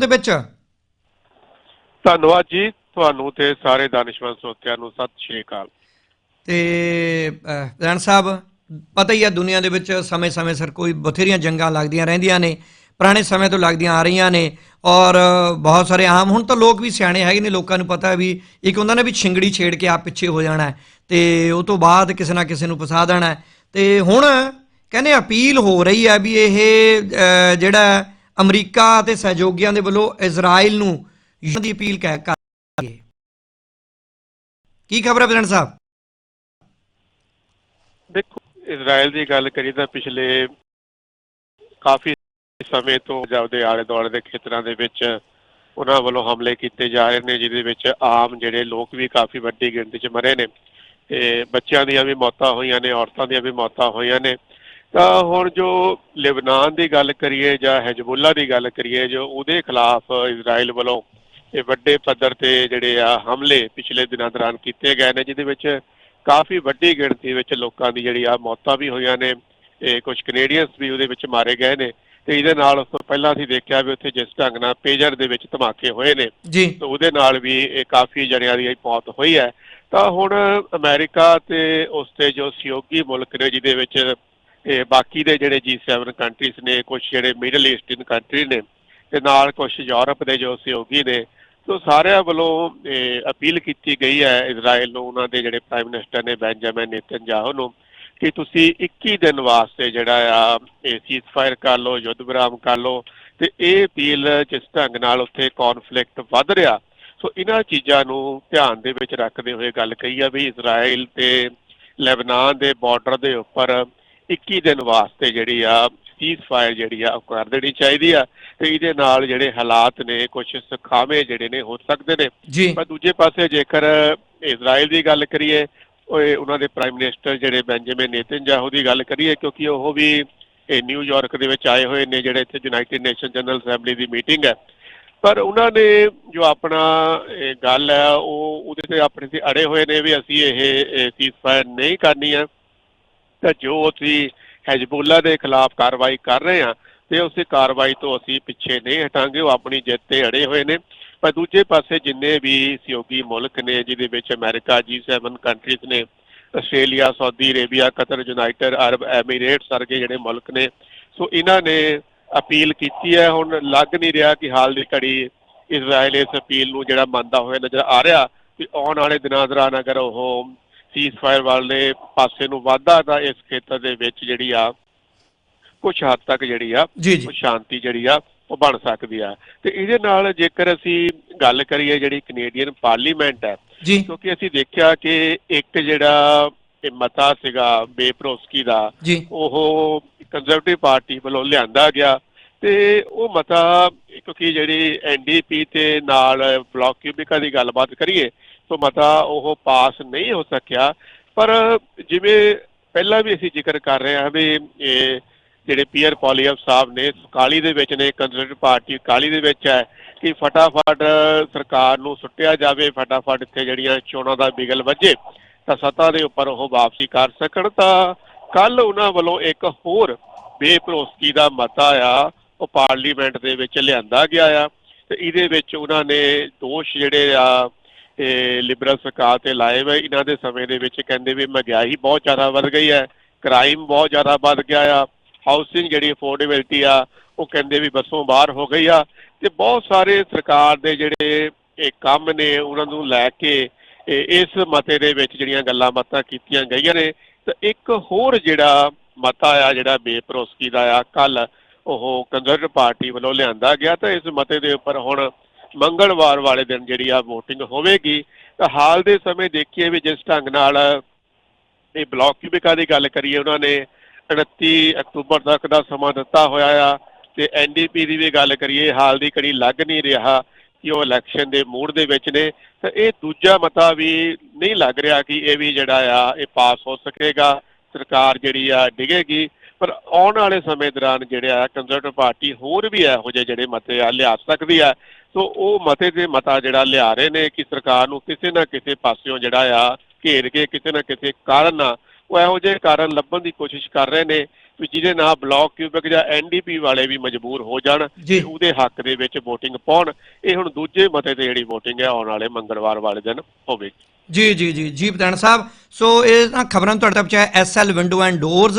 ਦੇ ਵਿੱਚ। ਧੰਨਵਾਦ ਜੀ ਤੁਹਾਨੂੰ ਤੇ ਸਾਰੇ ਦਾਨਿਸ਼ਮੰਦ ਸਰੋਤਿਆਂ ਨੂੰ ਸਤਿ ਸ਼੍ਰੀ ਅਕਾਲ। ਤੇ ਪ੍ਰਧਾਨ ਸਾਹਿਬ ਪਤਾ ਹੀ ਆ ਦੁਨੀਆ ਦੇ ਵਿੱਚ ਸਮੇਂ-ਸਮੇਂ ਸਿਰ ਕੋਈ ਬਥੇਰੀਆਂ ਜੰਗਾਂ ਲੱਗਦੀਆਂ ਰਹਿੰਦੀਆਂ ਨੇ ਪੁਰਾਣੇ ਸਮੇਂ ਤੋਂ ਲੱਗਦੀਆਂ ਆ ਰਹੀਆਂ ਨੇ ਔਰ ਬਹੁਤ ਸਾਰੇ ਆਮ ਹੁਣ ਤਾਂ ਲੋਕ ਵੀ ਸਿਆਣੇ ਹੈਗੇ ਨੇ ਲੋਕਾਂ ਨੂੰ ਪਤਾ ਹੈ ਵੀ ਇੱਕ ਹੁੰਦਾ ਨਾ ਵੀ ਛਿੰਗੜੀ ਛੇੜ ਕੇ ਆਪ ਪਿੱਛੇ ਹੋ ਜਾਣਾ ਤੇ ਉਹ ਤੋਂ ਬਾਅਦ ਕਿਸੇ ਨਾ ਕਿਸੇ ਨੂੰ ਫਸਾ ਦੇਣਾ ਤੇ ਹੁਣ ਕਹਿੰਦੇ ਅਪੀਲ ਹੋ ਰਹੀ ਹੈ ਵੀ ਇਹ ਜਿਹੜਾ ਅਮਰੀਕਾ ਤੇ ਸਹਿਯੋਗੀਆਂ ਦੇ ਵੱਲੋਂ ਇਜ਼ਰਾਈਲ ਨੂੰ ਯੁੱਧ ਦੀ ਅਪੀਲ ਕਰ ਰਹੀ ਹੈ ਕੀ ਖਬਰ ਹੈ ਪ੍ਰਧਾਨ ਸਾਹਿਬ? ਦੇਖੋ, ਇਜ਼ਰਾਈਲ ਦੀ ਗੱਲ ਕਰੀ ਤਾਂ ਪਿਛਲੇ ਕਾਫੀ ਸਮੇਂ ਤੋਂ ਪੰਜਾਬ ਆਲੇ ਦੁਆਲੇ ਦੇ ਖੇਤਰਾਂ ਦੇ ਵਿੱਚ ਉਹਨਾਂ ਵੱਲੋਂ ਹਮਲੇ ਕੀਤੇ ਜਾ ਰਹੇ ਨੇ, ਜਿਹਦੇ ਵਿੱਚ ਆਮ ਜਿਹੜੇ ਲੋਕ ਵੀ ਕਾਫੀ ਵੱਡੀ ਗਿਣਤੀ 'ਚ ਮਰੇ ਨੇ ਤੇ ਬੱਚਿਆਂ ਦੀਆਂ ਵੀ ਮੌਤਾਂ ਹੋਈਆਂ ਨੇ, ਔਰਤਾਂ ਦੀਆਂ ਵੀ ਮੌਤਾਂ ਹੋਈਆਂ ਨੇ। ਤਾਂ ਹੁਣ ਜੋ ਲਿਬਨਾਨ ਦੀ ਗੱਲ ਕਰੀਏ ਜਾਂ ਹਿਜਬੁੱਲਾ ਦੀ ਗੱਲ ਕਰੀਏ ਜੋ ਉਹਦੇ ਖਿਲਾਫ ਇਜ਼ਰਾਈਲ ਵੱਲੋਂ ਇਹ ਵੱਡੇ ਪੱਧਰ ਤੇ ਜਿਹੜੇ ਆ ਹਮਲੇ ਪਿਛਲੇ ਦਿਨਾਂ ਦੌਰਾਨ ਕੀਤੇ ਗਏ ਨੇ ਜਿਹਦੇ ਵਿੱਚ ਕਾਫੀ ਵੱਡੀ ਗਿਣਤੀ ਵਿੱਚ ਲੋਕਾਂ ਦੀ ਜਿਹੜੀ ਆ ਮੌਤਾਂ ਵੀ ਹੋਈਆਂ ਨੇ ਤੇ ਕੁਝ ਕੈਨੇਡੀਅਨਸ ਵੀ ਉਹਦੇ ਵਿੱਚ ਮਾਰੇ ਗਏ ਨੇ ਤੇ ਇਹਦੇ ਨਾਲ ਉਸ ਤੋਂ ਪਹਿਲਾਂ ਅਸੀਂ ਦੇਖਿਆ ਵੀ ਉੱਥੇ ਜਿਸ ਢੰਗ ਨਾਲ ਪੇਜਰ ਦੇ ਵਿੱਚ ਧਮਾਕੇ ਹੋਏ ਨੇ ਜੀ। ਤੇ ਉਹਦੇ ਨਾਲ ਵੀ ਇਹ ਕਾਫੀ ਜਣਿਆਂ ਦੀ ਮੌਤ ਹੋਈ ਹੈ। ਤਾਂ ਹੁਣ ਅਮਰੀਕਾ ਤੇ ਉਸ ਤੇ ਜੋ ਸਹਿਯੋਗੀ ਮੁਲਕ ਨੇ ਜਿਹਦੇ ਵਿੱਚ ਇਹ ਬਾਕੀ ਦੇ ਜਿਹੜੇ G7 ਕੰਟਰੀਜ਼ ਨੇ ਕੁਝ ਜਿਹੜੇ ਮਿਡਲ ਈਸਟਰਨ ਕੰਟਰੀ ਨੇ ਤੇ ਨਾਲ ਕੁਝ ਯੂਰਪ ਦੇ ਜੋ ਸਹਿਯੋਗੀ ਨੇ, ਸੋ ਸਾਰਿਆਂ ਵੱਲੋਂ, ਇਹ, ਅਪੀਲ ਕੀਤੀ ਗਈ ਹੈ ਇਜ਼ਰਾਈਲ ਨੂੰ, ਉਹਨਾਂ ਦੇ ਜਿਹੜੇ ਪ੍ਰਾਈਮ ਮਿਨਿਸਟਰ ਨੇ ਬੈਂਜਾਮਿਨ ਨੇਤਨਯਾਹੂ ਨੂੰ ਕਿ ਤੁਸੀਂ 21 ਦਿਨ ਵਾਸਤੇ ਜਿਹੜਾ ਆ, ਇਹ ਸੀਜ਼ਫਾਇਰ ਕਰ ਲਓ, ਯੁੱਧ ਵਿਰਾਮ ਕਰ ਲਓ ਤੇ ਇਹ ਅਪੀਲ ਜਿਸ ਢੰਗ ਨਾਲ ਉੱਥੇ ਕੌਨਫਲਿਕਟ ਵੱਧ ਰਿਹਾ, ਸੋ ਇਹਨਾਂ ਚੀਜ਼ਾਂ ਨੂੰ ਧਿਆਨ ਦੇ ਵਿੱਚ ਰੱਖਦੇ ਹੋਏ ਗੱਲ ਕਹੀ ਆ ਵੀ ਇਜ਼ਰਾਈਲ ਤੇ ਲੈਬਨਾਨ ਦੇ ਬਾਰਡਰ ਦੇ ਉੱਪਰ 21 ਦਿਨ ਵਾਸਤੇ ਜਿਹੜੀ ਆ ਸੀਜ਼ਫਾਇਰ ਜਿਹੜੀ ਆ ਉਹ ਕਰ ਦੇਣੀ ਚਾਹੀਦੀ ਆ। ਤੇ ਇਹਦੇ ਨਾਲ ਜਿਹੜੇ ਹਾਲਾਤ ਨੇ ਕੁਝ ਸੁਖਾਵੇਂ ਜਿਹੜੇ ਨੇ ਹੋ ਸਕਦੇ ਨੇ। ਪਰ ਦੂਜੇ ਪਾਸੇ ਜੇਕਰ ਇਜ਼ਰਾਈਲ ਦੀ ਗੱਲ ਕਰੀਏ ਉਹਨਾਂ ਦੇ ਪ੍ਰਾਈਮ ਮਿਨਿਸਟਰ ਜਿਹੜੇ ਬੈਂਜਾਮਿਨ ਨੇਤਨਯਾਹੂ ਦੀ ਗੱਲ ਕਰੀਏ ਕਿਉਂਕਿ ਉਹ ਵੀ ਇਹ ਨਿਊਯਾਰਕ ਦੇ ਵਿੱਚ ਆਏ ਹੋਏ ਨੇ ਜਿਹੜੇ ਇੱਥੇ ਯੂਨਾਈਟਿਡ ਨੇਸ਼ਨ ਜਨਰਲ ਅਸੈਂਬਲੀ ਦੀ ਮੀਟਿੰਗ ਹੈ। ਪਰ ਉਹਨਾਂ ਨੇ ਜੋ ਆਪਣਾ ਇਹ ਗੱਲ ਹੈ ਉਹ ਉਹਦੇ ਤੇ ਆਪਣੇ ਤੇ ਅੜੇ ਹੋਏ ਨੇ ਵੀ ਅਸੀਂ ਇਹ ਸੀਜ਼ਫਾਇਰ ਨਹੀਂ ਕਰਨੀ ਹੈ। ਤਾਂ ਜੋ ਅਸੀਂ ਹੈਜ਼ਬੁੱਲਾ ਦੇ ਖਿਲਾਫ ਕਾਰਵਾਈ ਕਰ ਰਹੇ ਹਾਂ ਤੇ ਉਸ ਕਾਰਵਾਈ ਤੋਂ ਅਸੀਂ ਪਿੱਛੇ ਨਹੀਂ ਹਟਾਂਗੇ, ਉਹ ਆਪਣੀ ਜਿੱਤ ਤੇ ਅੜੇ ਹੋਏ ਨੇ। ਪਰ ਦੂਜੇ ਪਾਸੇ ਜਿੰਨੇ ਵੀ ਸਹਿਯੋਗੀ ਮੁਲਕ ਨੇ, ਜਿਹਦੇ ਵਿੱਚ ਅਮਰੀਕਾ G7 ਕੰਟਰੀਜ਼ ਨੇ, Australia, Saudi Arabia, Qatar, United Arab Emirates ਵਰਗੇ ਜਿਹੜੇ ਮੁਲਕ ਨੇ, ਸੋ ਇਹਨਾਂ ਨੇ ਅਪੀਲ ਕੀਤੀ ਹੈ। ਹੁਣ ਲੱਗ ਨਹੀਂ ਰਿਹਾ ਕਿ ਹਾਲ ਦੀ ਘੜੀ ਇਜ਼ਰਾਈਲ ਇਸ ਅਪੀਲ ਨੂੰ ਜਿਹੜਾ ਮੰਨਦਾ ਹੋਇਆ ਨਜ਼ਰ ਆ ਰਿਹਾ ਕਿ ਆਉਣ ਵਾਲੇ ਦਿਨਾਂ ਦੌਰਾਨ ਅਗਰ ਉਹ ਸੀਜ਼ਫਾਇਰ ਵਾਲੇ ਪਾਸੇ ਨੂੰ ਵਾਧਾ ਤਾਂ ਇਸ ਖੇਤਰ ਦੇ ਵਿੱਚ ਜਿਹੜੀ ਆ ਕੁਝ ਹੱਦ ਤੱਕ ਜਿਹੜੀ ਆ ਸ਼ਾਂਤੀ ਜਿਹੜੀ ਆ ਉਹ ਬਣ ਸਕਦੀ ਆ। ਤੇ ਇਹਦੇ ਨਾਲ ਜੇਕਰ ਅਸੀਂ ਗੱਲ ਕਰੀਏ ਜਿਹੜੀ ਕੈਨੇਡੀਅਨ ਪਾਰਲੀਮੈਂਟ ਹੈ ਕਿਉਂਕਿ ਅਸੀਂ ਦੇਖਿਆ ਕਿ ਇੱਕ ਜਿਹੜਾ ਇਹ ਮਤਾ ਸੀਗਾ ਬੇਪਰੋਸਕੀ ਦਾ ਉਹ ਕੰਜ਼ਰਵੇਟਿਵ ਪਾਰਟੀ ਵੱਲੋਂ ਲਿਆਂਦਾ ਗਿਆ। ਤੇ ਉਹ ਮਤਾ, ਕਿਉਂਕਿ ਜਿਹੜੀ ਐਨਡੀਪੀ ਤੇ ਨਾਲ ਬਲਾਕ ਕਿਊਬਿਕਾ ਦੀ ਗੱਲਬਾਤ ਕਰੀਏ, ਤਾਂ ਮਤਾ ਉਹ ਪਾਸ ਨਹੀਂ ਹੋ ਸਕਿਆ। ਪਰ ਜਿਵੇਂ ਪਹਿਲਾਂ ਵੀ ਅਸੀਂ ਜ਼ਿਕਰ ਕਰ ਰਹੇ ਹਾਂ ਵੀ ਇਹ ਜਿਹੜੇ ਪੀਅਰ ਪੋਲੀਅਮ ਸਾਹਿਬ ਨੇ ਕਾਲੀ ਦੇ ਵਿੱਚ ਨੇ, ਕੰਜ਼ਰਵੇਟਿਵ ਪਾਰਟੀ ਕਾਲੀ ਦੇ ਵਿੱਚ ਹੈ, ਕਿ ਫਟਾਫਟ ਸਰਕਾਰ ਨੂੰ ਸੁੱਟਿਆ ਜਾਵੇ, ਫਟਾਫਟ ਇੱਥੇ ਜਿਹੜੀਆਂ ਚੋਣਾਂ ਦਾ ਬਿਗਲ ਵੱਜੇ, ਤਾਂ ਸੱਤਾ ਦੇ ਉੱਪਰ ਉਹ ਵਾਪਸੀ ਕਰ ਸਕਣ। ਤਾਂ ਕੱਲ ਉਹਨਾਂ ਵੱਲੋਂ ਇੱਕ ਹੋਰ ਬੇਭਰੋਸਗੀ ਦਾ ਮਤਾ ਆ ਉਹ ਪਾਰਲੀਮੈਂਟ ਦੇ ਵਿੱਚ ਲਿਆਂਦਾ ਗਿਆ ਆ ਤੇ ਇਹਦੇ ਵਿੱਚ ਉਹਨਾਂ ਨੇ ਦੋਸ਼ ਜਿਹੜੇ ਆ, ਇਹ ਲਿਬਰਲ ਸਰਕਾਰ ਤੇ ਲਾਏ ਹੋਏ ਇਹਨਾਂ ਦੇ ਸਮੇਂ ਦੇ ਵਿੱਚ, ਕਹਿੰਦੇ ਵੀ ਮਹਿੰਗਾਈ ਬਹੁਤ ਜ਼ਿਆਦਾ ਵੱਧ ਗਈ ਹੈ ਕ੍ਰਾਈਮ ਬਹੁਤ ਜ਼ਿਆਦਾ ਵੱਧ ਗਿਆ ਆ ਹਾਊਸਿੰਗ ਜਿਹੜੀ ਅਫੋਰਡੇਬਿਲਟੀ ਆ, ਉਹ ਕਹਿੰਦੇ ਵੀ ਬਸੋਂ ਬਾਹਰ ਹੋ ਗਈ ਆ ਤੇ ਬਹੁਤ ਸਾਰੇ ਸਰਕਾਰ ਦੇ ਜਿਹੜੇ ਇਹ ਕੰਮ ਨੇ ਉਹਨਾਂ ਨੂੰ ਲੈ ਕੇ ਇਸ ਮਤੇ ਦੇ ਵਿੱਚ ਜਿਹੜੀਆਂ ਗੱਲਾਂ ਬਾਤਾਂ ਕੀਤੀਆਂ ਗਈਆਂ ਨੇ ਤਾਂ ਇੱਕ ਹੋਰ ਜਿਹੜਾ ਮਤਾ ਆ ਜਿਹੜਾ ਬੇਪਰੋਸਕੀ ਦਾ ਆ ਕੱਲ ਉਹ ਕੰਜ਼ਰਵੇਟਿਵ ਪਾਰਟੀ ਵੱਲੋਂ ਲਿਆਂਦਾ ਗਿਆ ਤਾਂ ਇਸ ਮਤੇ ਦੇ ਉੱਪਰ ਹੁਣ ਮੰਗਲਵਾਰ ਵਾਲੇ ਦਿਨ ਜਿਹੜੀ ਆ VOTING ਹੋਵੇਗੀ। ਤਾਂ ਹਾਲ ਦੇ ਸਮੇਂ ਦੇਖੀਏ ਵੀ ਜਿਸ ਢੰਗ ਨਾਲ ਇਹ ਬਲਾਕ ਕਿਊਬਿਕਾ ਦੀ ਗੱਲ ਕਰੀਏ, ਉਹਨਾਂ ਨੇ 29 ਅਕਤੂਬਰ ਤੱਕ ਦਾ ਸਮਾਂ ਦਿੱਤਾ ਹੋਇਆ ਆ ਤੇ ਐਨਡੀਪੀ ਦੀ ਵੀ ਗੱਲ ਕਰੀਏ, ਹਾਲ ਦੀ ਕੜੀ ਲੱਗ ਨਹੀਂ ਰਿਹਾ ਕਿ ਉਹ ਇਲੈਕਸ਼ਨ ਦੇ ਮੂਡ ਦੇ ਵਿੱਚ ਨੇ। ਤਾਂ ਇਹ ਦੂਜਾ ਮਤਾ ਵੀ ਨਹੀਂ ਲੱਗ ਰਿਹਾ ਕਿ ਇਹ ਵੀ ਜਿਹੜਾ ਆ, ਇਹ ਪਾਸ ਹੋ ਸਕੇਗਾ, ਸਰਕਾਰ ਜਿਹੜੀ ਆ ਡਿਗੇਗੀ। ਪਰ ਆਉਣ ਵਾਲੇ ਸਮੇਂ ਦੌਰਾਨ ਜਿਹੜਾ ਕੰਜ਼ਰਵੇਟਿਵ ਪਾਰਟੀ ਹੋਰ ਵੀ ਇਹੋ ਜਿਹੇ ਜਿਹੜੇ ਮਤੇ ਆ ਲਿਆ ਸਕਦੀ ਆ ਸੋ ਉਹ ਮਤੇ ਦੇ ਮਤਾ ਜਿਹੜਾ ਲਿਆ ਰਹੇ ਨੇ ਕਿ ਸਰਕਾਰ ਨੂੰ ਕਿਸੇ ਨਾ ਕਿਸੇ ਪਾਸਿਓਂ ਜਿਹੜਾ ਆ ਘੇਰ ਕੇ ਕਿਸੇ ਨਾ ਕਿਸੇ ਕਾਰਨ ਨਾਲ ਉਹ ਇਹੋ ਜਿਹੇ ਕਾਰਨ ਲੱਭਣ ਦੀ ਕੋਸ਼ਿਸ਼ ਕਰ ਰਹੇ ਨੇ ਵੀ ਜਿਹਦੇ ਨਾਲ ਬਲਾਕ ਕਿਊਬਿਕ ਜਾਂ ਐਨਡੀਪੀ ਵਾਲੇ ਵੀ ਮਜਬੂਰ ਹੋ ਜਾਣ। ਤੇ ਉਹਦੇ ਹੱਕ ਦੇ ਵਿੱਚ VOTING ਪਾਉਣ ਇਹ ਹੁਣ ਦੂਜੇ ਮਤੇ ਤੇ ਜਿਹੜੀ VOTING ਹੈ ਆਉਣ ਵਾਲੇ ਮੰਗਲਵਾਰ ਵਾਲੇ ਦਿਨ ਹੋਵੇਗੀ ਜੀ ਜੀ ਜੀ ਜੀ ਪਤਨ ਸਾਹਿਬ ਸੋ ਇਹ ਖਬਰਾਂ ਤੁਹਾਡੇ ਤੱਕ ਚਾਹੇ S L window and doors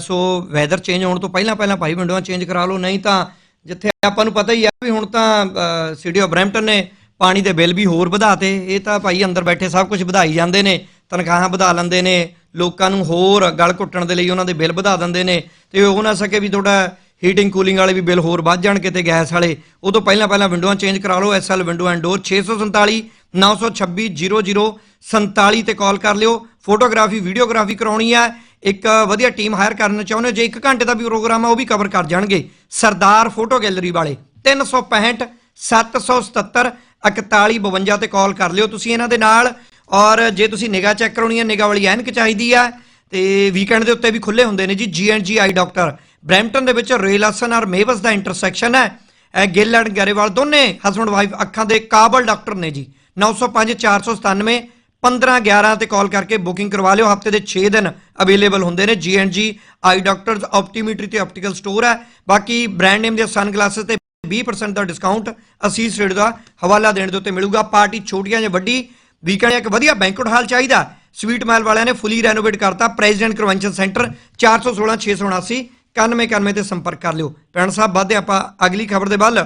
so weather change ਹੋਣ ਤੋਂ ਪਹਿਲਾਂ ਪਹਿਲਾਂ ਭਾਈ ਵਿੰਡੋਆਂ ਚੇਂਜ ਕਰਾ ਲਓ, ਨਹੀਂ ਤਾਂ ਜਿੱਥੇ ਆਪਾਂ ਨੂੰ ਪਤਾ ਹੀ ਆ ਵੀ ਹੁਣ ਤਾਂ ਸਿਟੀ ਆਫ ਬਰੈਂਪਟਨ ਨੇ ਪਾਣੀ ਦੇ ਬਿੱਲ ਵੀ ਹੋਰ ਵਧਾਤੇ। ਇਹ ਤਾਂ ਭਾਈ ਅੰਦਰ ਬੈਠੇ ਸਭ ਕੁਝ ਵਧਾਈ ਜਾਂਦੇ ਨੇ, ਤਨਖਾਹਾਂ ਵਧਾ ਲੈਂਦੇ ਨੇ, ਲੋਕਾਂ ਨੂੰ ਹੋਰ ਗਲ ਘੁੱਟਣ ਦੇ ਲਈ ਉਹਨਾਂ ਦੇ ਬਿੱਲ ਵਧਾ ਦਿੰਦੇ ਨੇ। ਤੇ ਉਹ ਨਾ ਸਕੇ ਵੀ ਤੁਹਾਡਾ ਹੀਟਿੰਗ ਕੂਲਿੰਗ ਵਾਲੇ ਵੀ ਬਿੱਲ ਹੋਰ ਵੱਧ ਜਾਣ ਕਿਤੇ ਗੈਸ ਵਾਲੇ। ਉਹ ਤੋਂ ਪਹਿਲਾਂ ਪਹਿਲਾਂ ਵਿੰਡੋਆਂ ਚੇਂਜ ਕਰਾ ਲਓ ਐਸਐਲ ਵਿੰਡੋ ਐਂਡ ਡੋਰ 647 926 0047 ਤੇ ਕਾਲ ਕਰ ਲਿਓ। ਫੋਟੋਗ੍ਰਾਫੀ ਵੀਡੀਓਗ੍ਰਾਫੀ ਕਰਾਉਣੀ ਹੈ ਇੱਕ ਵਧੀਆ ਟੀਮ ਹਾਇਰ ਕਰਨਾ ਚਾਹੁੰਦੇ ਹੋ, ਜੇ 1 ਘੰਟੇ ਦਾ ਵੀ ਪ੍ਰੋਗਰਾਮ ਆ, ਉਹ ਵੀ ਕਵਰ ਕਰ ਜਾਣਗੇ। ਸਰਦਾਰ ਫੋਟੋ ਗੈਲਰੀ ਵਾਲੇ 365 777 4152 ਤੇ ਕਾਲ ਕਰ ਲਿਓ ਤੁਸੀਂ ਇਹਨਾਂ ਦੇ ਨਾਲ। ਔਰ ਜੇ ਤੁਸੀਂ ਨਿਗਾਹ ਚੈੱਕ ਕਰਾਉਣੀ ਹੈ, ਨਿਗਾਹ ਵਾਲੀ ਐਨਕ ਚਾਹੀਦੀ ਹੈ ਤੇ ਵੀਕਐਂਡ ਦੇ ਉੱਤੇ ਵੀ ਖੁੱਲੇ ਹੁੰਦੇ ਨੇ ਜੀ ਜੀ ਆਈ ਡਾਕਟਰ ਬ੍ਰੈਂਪਟਨ ਦੇ ਵਿੱਚ ਰੇਲਾਸਨ ਔਰ ਮੇਵਸ ਦਾ ਇੰਟਰਸੈਕਸ਼ਨ ਹੈ। ਗਿੱਲ ਐਂਡ ਗੈਰੇਵਾਲ ਦੋਨੇ ਹਸਬੰਡ ਵਾਈਫ ਅੱਖਾਂ ਦੇ ਕਾਬਲ ਡਾਕਟਰ ਨੇ ਜੀ। 905 497 1511 ਤੇ ਕਾਲ ਕਰਕੇ ਬੁਕਿੰਗ ਕਰਵਾ ਲਿਓ। ਹਫ਼ਤੇ ਦੇ 6 ਦਿਨ ਅਵੇਲੇਬਲ ਹੁੰਦੇ ਨੇ। ਜੀ ਆਈ ਡਾਕਟਰਸ ਆਪਟੀਮੀਟਰੀ ਤੇ ਆਪਟੀਕਲ ਸਟੋਰ ਹੈ। ਬਾਕੀ ਬ੍ਰਾਂਡ ਨੇਮ ਦੇ ਸਨ ਗਲਾਸਸ ਤੇ 20% ਦਾ ਡਿਸਕਾਊਂਟ ਅਸੀਸ ਰੇਟ ਦਾ ਹਵਾਲਾ ਦੇਣ ਦੇ ਉੱਤੇ ਮਿਲੂਗਾ। ਪਾਰਟੀ ਛੋਟੀਆਂ ਜਾਂ ਵੱਡੀ ਵੀਕਐਂਡ ਇੱਕ ਵਧੀਆ ਬੈਂਕਟ ਹਾਲ ਚਾਹੀਦਾ। ਸਵੀਟ ਮਾਲ ਵਾਲਿਆਂ ਨੇ ਫੁੱਲੀ ਰੈਨੋਵੇਟ ਕਰਤਾ। ਪ੍ਰੈਜ਼ੀਡੈਂਟ ਕਨਵੈਨਸ਼ਨ ਸੈਂਟਰ 416 679 9191 ਤੇ ਸੰਪਰਕ ਕਰ ਲਿਓ। ਪੈਣ ਸਾਹਿਬ ਵਾਧੇ ਆਪਾਂ ਅਗਲੀ ਖਬਰ ਦੇ ਵੱਲ।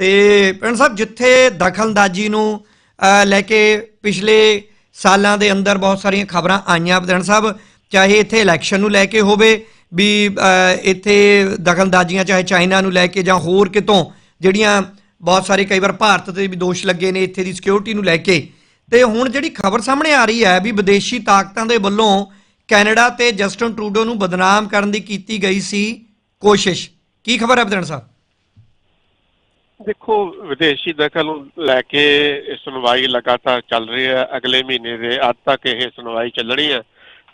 ਤੇ ਪੈਣ ਸਾਹਿਬ, ਜਿੱਥੇ ਦਖਲਅੰਦਾਜ਼ੀ ਨੂੰ ਲੈ ਕੇ ਪਿਛਲੇ ਸਾਲਾਂ ਦੇ ਅੰਦਰ ਬਹੁਤ ਸਾਰੀਆਂ ਖਬਰਾਂ ਆਈਆਂ ਪੈਣ ਸਾਹਿਬ, ਚਾਹੇ ਇੱਥੇ ਇਲੈਕਸ਼ਨ ਨੂੰ ਲੈ ਕੇ ਹੋਵੇ ਵੀ ਇੱਥੇ ਦਖਲਦਾਜ਼ੀਆਂ ਚਾਹੇ ਚਾਈਨਾ ਨੂੰ ਲੈ ਕੇ ਜਾਂ ਹੋਰ ਕਿਤੋਂ, ਜਿਹੜੀਆਂ ਬਹੁਤ ਸਾਰੇ ਕਈ ਵਾਰ ਭਾਰਤ ਤੇ ਵੀ ਦੋਸ਼ ਲੱਗੇ ਨੇ, ਇੱਥੇ ਦੀ ਸਿਕਿਉਰਿਟੀ ਨੂੰ ਲੈ ਕੇ। ਤੇ ਹੁਣ ਜਿਹੜੀ ਖਬਰ ਸਾਹਮਣੇ ਆ ਰਹੀ ਹੈ ਵੀ ਵਿਦੇਸ਼ੀ ਤਾਕਤਾਂ ਦੇ ਵੱਲੋਂ ਕੈਨੇਡਾ ਤੇ ਜਸਟਨ ਟਰੂਡੋ ਨੂੰ ਬਦਨਾਮ ਕਰਨ ਦੀ ਕੀਤੀ ਗਈ ਸੀ ਕੋਸ਼ਿਸ਼। ਕੀ ਖਬਰ ਹੈ ਬਦਨ ਸਾਹਿਬ? ਦੇਖੋ, ਵਿਦੇਸ਼ੀ ਦਖਲ ਨੂੰ ਲੈ ਕੇ ਸੁਣਵਾਈ ਲਗਾਤਾਰ ਚੱਲ ਰਹੀ ਹੈ। ਅਗਲੇ ਮਹੀਨੇ ਦੇ ਅੱਧ ਤੱਕ ਇਹ ਸੁਣਵਾਈ ਚੱਲਣੀ ਹੈ।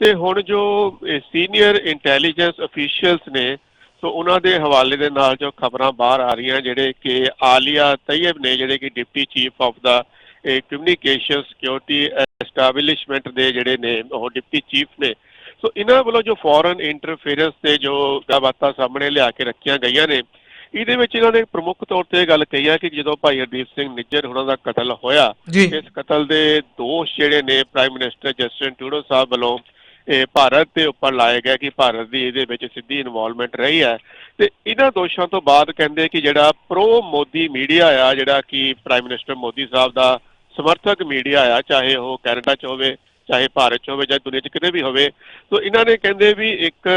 ਤੇ ਹੁਣ ਜੋ ਸੀਨੀਅਰ ਇੰਟੈਲੀਜੈਂਸ ਅਫੀਸ਼ੀਅਲਸ ਨੇ, ਸੋ ਉਹਨਾਂ ਦੇ ਹਵਾਲੇ ਦੇ ਨਾਲ ਜੋ ਖਬਰਾਂ ਬਾਹਰ ਆ ਰਹੀਆਂ, ਜਿਹੜੇ ਕਿ ਆਲੀਆ ਤੈਯਬ ਨੇ, ਜਿਹੜੇ ਕਿ ਡਿਪਟੀ ਚੀਫ ਆਫ ਦਾ ਕਮਿਊਨੀਕੇਸ਼ਨ ਸਿਕਿਉਰਿਟੀ ਐਸਟੈਬਲਿਸ਼ਮੈਂਟ ਦੇ ਜਿਹੜੇ ਨੇ, ਉਹ ਡਿਪਟੀ ਚੀਫ ਨੇ। ਸੋ ਇਹਨਾਂ ਵੱਲੋਂ ਜੋ ਫੋਰਨ ਇੰਟਰਫੇਰੈਂਸ ਤੇ ਜੋ ਗੱਲਬਾਤਾਂ ਸਾਹਮਣੇ ਲਿਆ ਕੇ ਰੱਖੀਆਂ ਗਈਆਂ ਨੇ ਇਹਦੇ ਵਿੱਚ ਇਹਨਾਂ ਨੇ ਪ੍ਰਮੁੱਖ ਤੌਰ ਤੇ ਇਹ ਗੱਲ ਕਹੀ ਹੈ ਕਿ ਜਦੋਂ ਭਾਈ ਹਰਦੀਪ ਸਿੰਘ ਨਿੱਜਰ ਉਹਨਾਂ ਦਾ ਕਤਲ ਹੋਇਆ ਇਸ ਕਤਲ ਦੇ ਦੋਸ਼ ਜਿਹੜੇ ਨੇ ਪ੍ਰਾਈਮ ਮਿਨਿਸਟਰ ਜਸਟਿਨ ਟਰੂਡੋ ਸਾਹਿਬ ਵੱਲੋਂ ਇਹ ਭਾਰਤ ਦੇ ਉੱਪਰ ਲਾਏ ਗਏ ਕਿ ਭਾਰਤ ਦੀ ਇਹਦੇ ਵਿੱਚ ਸਿੱਧੀ ਇਨਵੋਲਵਮੈਂਟ ਰਹੀ ਹੈ। ਤੇ ਇਹਨਾਂ ਦੋਸ਼ਾਂ ਤੋਂ ਬਾਅਦ ਕਹਿੰਦੇ ਕਿ ਜਿਹੜਾ ਪ੍ਰੋ ਮੋਦੀ ਮੀਡੀਆ ਆ ਜਿਹੜਾ ਕਿ ਪ੍ਰਾਈਮ ਮਿਨਿਸਟਰ ਮੋਦੀ ਸਾਹਿਬ ਦਾ ਸਮਰਥਕ ਮੀਡੀਆ ਆ ਚਾਹੇ ਉਹ ਕੈਨੇਡਾ 'ਚ ਹੋਵੇ ਚਾਹੇ ਭਾਰਤ 'ਚ ਹੋਵੇ ਜਾਂ ਦੁਨੀਆ 'ਚ ਕਿਤੇ ਵੀ ਹੋਵੇ ਸੋ ਇਹਨਾਂ ਨੇ ਕਹਿੰਦੇ ਵੀ ਇੱਕ